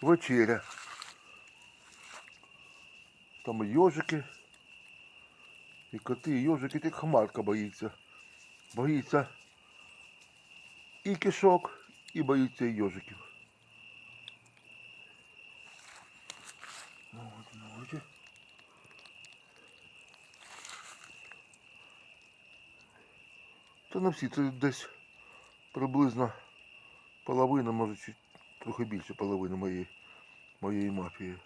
вечеря. Там і йожики, і коти, і йожики, тільки хмарка боїться. Боїться і кишок, і боїться і йожиків. Ну, ну. Та не всі, це десь приблизно половина, може чуть трохи більше половини моєї, моєї мафії.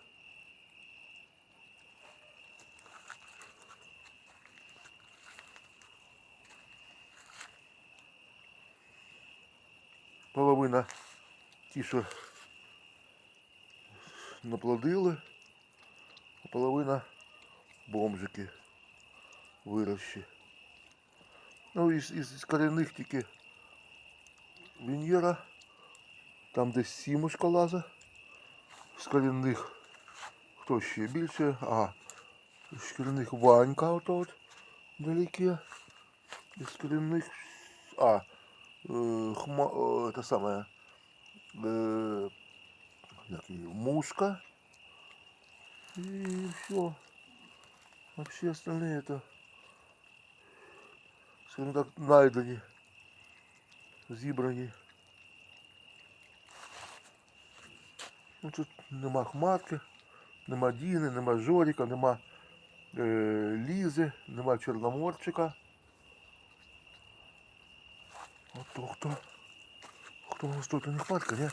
Половина ті, що наплодили, а половина бомжики вирощі. Ну, із, із корінних тільки Венера, там десь сімушка лаза. З корінних хто ще більше? Ага. З корінних Ванька ото от далеке. Із корінних. А, е, хма, о, це саме. Е, як її, мушка. І все. А всі остальные это, скажімо так, найдені, зібрані. Ну, тут нема хматки, нема Діни, нема Жоріка, нема е, Лізи, нема Чорноморчика. От то хто? Хто у нас тут не хматка, не?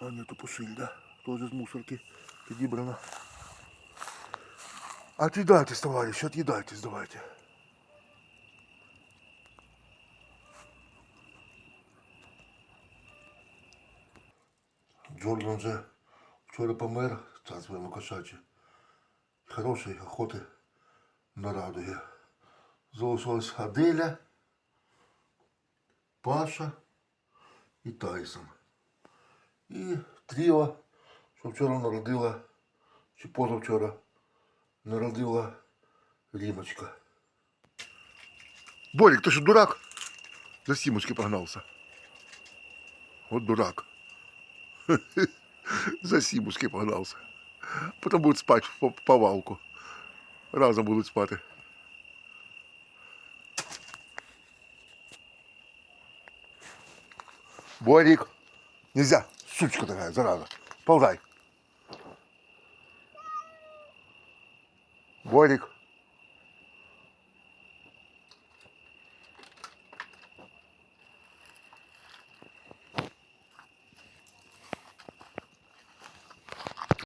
А ні, то посильда. Тоже з мусорки підібрана. Отъедайтесь, товарищ, отъедайтесь, давайте. Джордан вже вчора помер, царство йому кошаче. Хорошої охоти нарадує. Залишилась Аделя, Паша і Тайсон. І Тріо, що вчора народила, чи позавчора народила Римочка. Борик, ты что, дурак? За Симочкой погнался. Вот дурак. За Симушкой погнался. Потом будет спать в повалку. Разом будут спать. Борик, нельзя, сучка такая, зараза. Ползай. Борик.